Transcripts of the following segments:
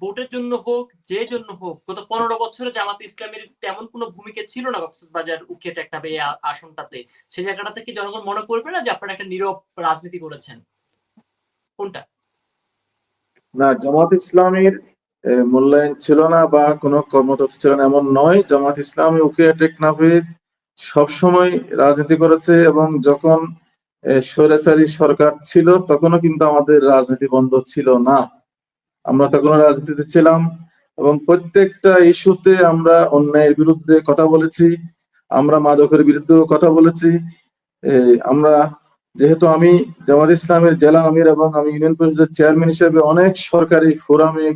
ভোটের জন্য হোক, যে জন্য হোক, গত পনেরো বছরে জামাত ইসলামের তেমন কোনো ভূমিকা ছিল না কক্সবাজার উকিয়া টেকনাফে এই আসনটাতে। সেই জায়গাটা থেকে জনগণ মনে করবে না যে আপনারা একটা নীরব রাজনীতি করেছেন? কোনটা? না, জামাত ইসলামের মূল্যায়ন ছিল না বা কোনো কর্মতৎ ছিল না, এমন নয়। জামাত ইসলামী উকিয়া টেকনাফে সবসময় রাজনীতি করেছে এবং যখন স্বৈরাচারী সরকার ছিল তখনও কিন্তু আমাদের রাজনীতি বন্ধ ছিল না। আমরা তখন রাজনীতিতে ছিলাম এবং প্রত্যেকটা ইস্যুতে আমরা অন্যায়ের বিরুদ্ধে কথা বলেছি, আমরা মাদকের বিরুদ্ধেও কথা বলেছি। আমরা যেহেতু আমি জামাত ইসলামের জেলা আমির এবং আমি ইউনিয়ন পরিষদের চেয়ারম্যান হিসেবে অনেক সরকারি ফোরামে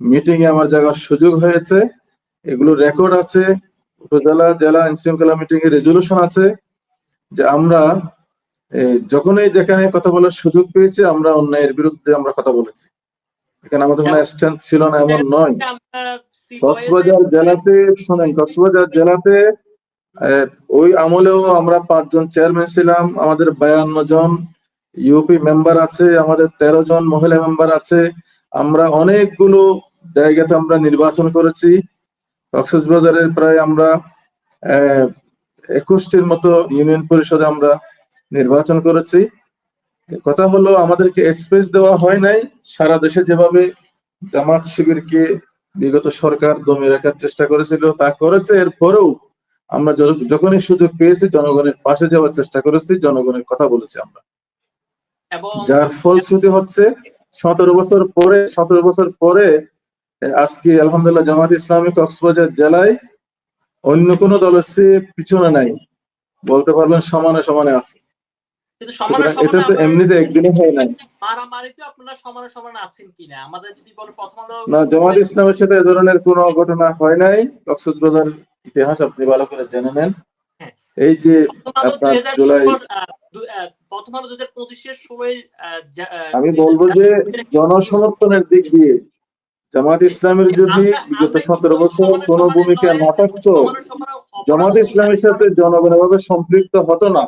মিটিং এ আমার যাওয়ার সুযোগ হয়েছে। এগুলো রেকর্ড আছে, উপজেলা, জেলা আইন শৃঙ্খলা মিটিং এর রেজলিউশন আছে যে আমরা যখনই যেখানে কথা বলার সুযোগ পেয়েছি, আমরা অন্যায়ের বিরুদ্ধে আমরা কথা বলেছি। এখানে আমাদের কোনো স্ট্যান্ড ছিল না এমন নয়। কক্সবাজার জেলাতে শোনেন কক্সবাজার জেলাতে ওই আমলেও আমরা পাঁচজন চেয়ারম্যান ছিলাম আমাদের বায়ান্ন জন ইউপি মেম্বার আছে আমাদের তেরো জন মহিলা মেম্বার আছে। আমরা অনেকগুলো জায়গাতে আমরা নির্বাচন করেছি। কক্সবাজারের প্রায় আমরা একুশটির মতো ইউনিয়ন পরিষদে আমরা নির্বাচন করেছি। কথা হলো আমাদেরকে স্পেস দেওয়া হয় নাই। সারা দেশে যেভাবে জামাত শিবিরকে বিগত সরকার দমিয়ে রাখার চেষ্টা করেছিল তা করেছে। এরপরেও আমরা যখনই সুযোগ পেয়েছি জনগণের পাশে যাওয়ার চেষ্টা করেছি জনগণের কথা বলেছি আমরা। যার ফলশ্রুতি হচ্ছে সতেরো বছর পরে সতেরো বছর পরে আজকে আলহামদুলিল্লাহ জামাত ইসলামী কক্সবাজার জেলায় অন্য কোনো দলের চেয়ে পিছনে নাই। বলতে পারবেন সমানে সমানে আছে। কিন্তু এটা তো এমনিতে একদিনে হয় নাই। মারামারিতে আপনারা সমানে সমানে আছেন কিনা? আমাদের যদি বলো প্রথম আলো না জামাত ইসলামের সাথে ধরনের কোনো ঘটনা হয় নাই। কক্সবাজার ইতিহাস আপনি ভালো করে জেনে নেন। হ্যাঁ। এই যে প্রথম আপনার জুলাই আহ, দু- আহ, প্রথম আলো দুই পঁচিশের ষোলোই আমি বলব যে জনসমর্থনের দিক দিয়ে জামাত ইসলামের যদি বিগত সতেরো বছর কোনো ভূমিকা না থাকতো জামাত ইসলামের সাথে জনগণ এভাবে সম্পৃক্ত হতো না।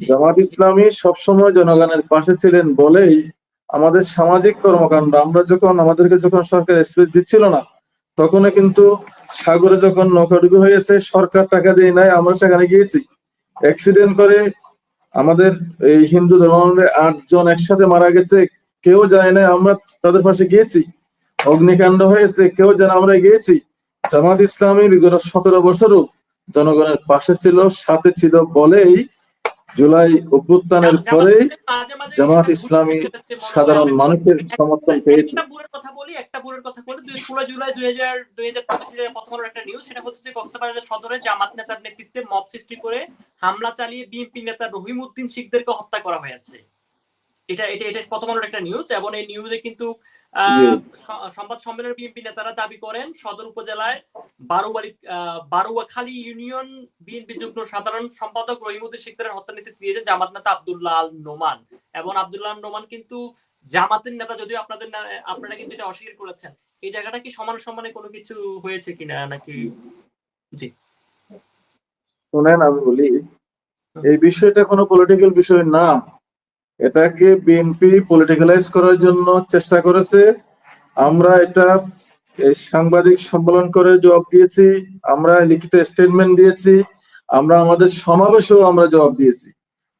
জামাত ইসলামী সবসময় জনগণের পাশে ছিলেন বলেই আমাদের সামাজিক কর্মকাণ্ড, আমরা যখন, আমাদেরকে যখন সরকার স্পেস দিচ্ছিল না তখন কিন্তু সাগরে যখন নৌকাডুবি হয়েছে, সরকার টাকা দিয়ে নাই, আমরা সেখানে গিয়েছি। অ্যাক্সিডেন্ট করে আমাদের এই হিন্দু ধর্মাবলম্বী আটজন একসাথে মারা গেছে, কেউ যায় না আমরা তাদের পাশে গিয়েছি। অগ্নিকাণ্ড হয়েছে, কেউ যেন আমরা গিয়েছি। জামাত ইসলামী বিগত সতেরো বছরও জনগণের পাশে ছিল, সাথে ছিল বলেই জুলাই অভ্যুত্থানের পরে জামাত ইসলামী সাধারণ মানুষের সমর্থন পেয়েছে। কথা বলি একটা বুড়ের কথা বলি। দুই ষোলো জুলাই দুই হাজার দুই হাজার পঁচিশ প্রথম আলোর একটা নিউজ সেটা হচ্ছে যে কক্সবাজার সদরে জামাত নেতার নেতৃত্বে মব সৃষ্টি করে হামলা চালিয়ে বিএনপি নেতা রহিম উদ্দিন শিখদেরকে হত্যা করা হয়েছে। এটা এটা এটা প্রথম আলোর একটা নিউজ এবং এই নিউজে কিন্তু। সংবাদ সম্মেলনের বিএনপি নেতারা দাবি করেন সদর উপজেলায় বারুয়ারি আহ, বারুয়াখালী ইউনিয়ন বিএনপি যুগ্ম সাধারণ সম্পাদক রহিমুদ্দিন শিকদারের হত্যা নেতৃত্ব দিয়েছেন জামাত নেতা আব্দুল্লাহ আল নোমান এবং আব্দুল্লাহ আল নোমান কিন্তু জামাতের নেতা যদিও আপনাদের আপনারা কিন্তু এটা অস্বীকার করেছেন। এই জায়গাটা কি সমান সমানে কোনো কিছু হয়েছে কিনা নাকি? জি। শুনেন আমি বলি এই বিষয়টা কোনো পলিটিক্যাল বিষয় না। এটাকে বিএনপি পলিটিক্যালাইজ করার জন্য চেষ্টা করেছে। আমরা এটা সাংবাদিক সম্মেলন করে জবাব দিয়েছি, আমরা লিখিত স্টেটমেন্ট দিয়েছি, আমরা আমাদের সমাবেশেও আমরা জবাব দিয়েছি।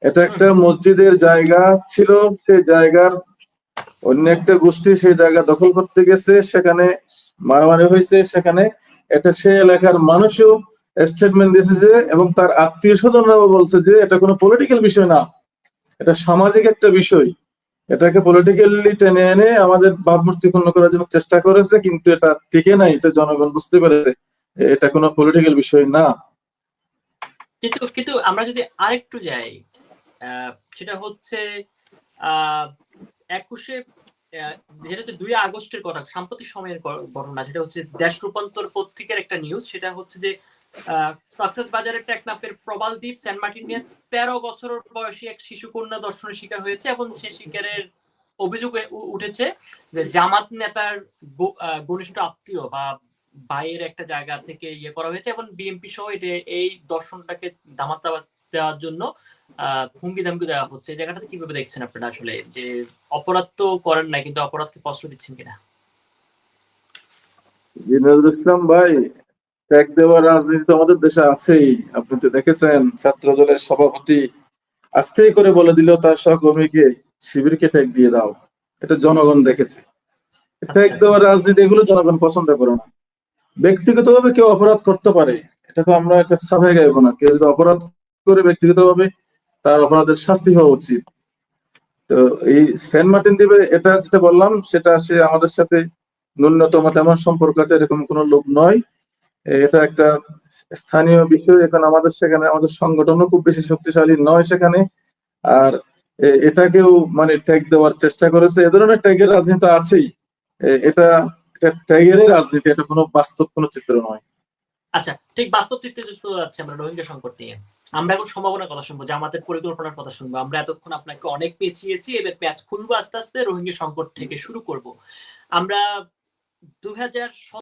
এটা একটা মসজিদের জায়গা ছিল, সেই জায়গার অন্য একটা গোষ্ঠী সেই জায়গা দখল করতে গেছে, সেখানে মারামারি হয়েছে, সেখানে এটা সে এলাকার মানুষও স্টেটমেন্ট দিয়েছে যে, এবং তার আত্মীয় স্বজনরাও বলছে যে, এটা কোনো পলিটিক্যাল বিষয় না। এটা সামাজিক একটা বিষয়। এটাকে পলিটিক্যালি টেনে এনে আমাদের ভাবমূর্তি ক্ষুণ্ণ করার জন্য চেষ্টা করেছে, কিন্তু এটা টিকে নাই, এটা জনগণ বুঝতে পেরেছে। এটা কোনো পলিটিক্যাল বিষয় না। কিন্তু কিন্তু আমরা যদি আরেকটু যাই সেটা হচ্ছে একুশে যেটা হচ্ছে দুই আগস্টের কথা, সাম্প্রতিক সময়ের ঘটনা, সেটা হচ্ছে দেশ রূপান্তর পত্রিকার একটা নিউজ সেটা হচ্ছে যে কক্সেস বাজারের টেকনাফের প্রবাল দ্বীপ সেন্ট মার্টিন নিয়ে তেরো বছর বয়সী এক শিশু কন্যা দর্শনের শিকার হয়েছে এবং সে শিকারের অভিযোগ উঠেছে যে জামাত নেতার ঘনিষ্ঠ আত্মীয় বা বাইরের একটা জায়গা থেকে ইয়ে করা হয়েছে এবং বিএনপি সহ এটা এই দর্শনটাকে দামাত দেওয়ার জন্য আহ হুমকি দামকি দেওয়া হচ্ছে। জায়গাটাতে কীভাবে দেখছেন আপনারা আসলে যে অপরাধ তো করেন না কিন্তু অপরাধকে কষ্ট দিচ্ছেন কিনা? জি, নজরুল ইসলাম ভাই ট্যাগ দেওয়ার রাজনীতি তো আমাদের দেশে আছেই। আপনি তো দেখেছেন ছাত্র দলের সভাপতি আজকেই করে বলে দিল তার সহকর্মীকে শিবিরকে ট্যাগ দিয়ে দাও। এটা জনগণ দেখেছে। ট্যাগ আচ্ছা। দেওয়ার রাজনীতি এগুলো জনগণ পছন্দ করে না। ব্যক্তিগতভাবে কেউ অপরাধ করতে পারে এটা তো আমরা একটা সাফাই গাইব না। কেউ যদি অপরাধ করে ব্যক্তিগতভাবে তার অপরাধের শাস্তি হওয়া উচিত। তো এই সেন্ট মার্টিন দ্বীপে এটা যেটা বললাম সেটা সে আমাদের সাথে ন্যূনতম তেমন সম্পর্ক আছে এরকম কোনো লোক নয়। এটা একটা স্থানীয় বিষয়, এখন আমাদের সেখানে, আমাদের সংগঠনও খুব বেশি শক্তিশালী নয় সেখানে। আর এটাকেও মানে ট্যাগ দেওয়ার চেষ্টা করেছে। এ ধরনের ট্যাগের রাজনীতি আছেই। এটা ট্যাগেরই রাজনীতি, এটা কোনো বাস্তব কোনো চিত্র নয়। আচ্ছা ঠিক বাস্তব চিত্রে যে চলে যাচ্ছে আমরা রোহিঙ্গা সংকট নিয়ে, আমরা এখন সম্ভাবনার কথা শুনব যে আমাদের পরিকল্পনার কথা শুনব। আমরা এতক্ষণ আপনাকে অনেক পেঁচিয়েছি, এবার প্যাচ খুলবো আস্তে আস্তে, রোহিঙ্গা সংকট থেকে শুরু করব। আমরা দু হাজার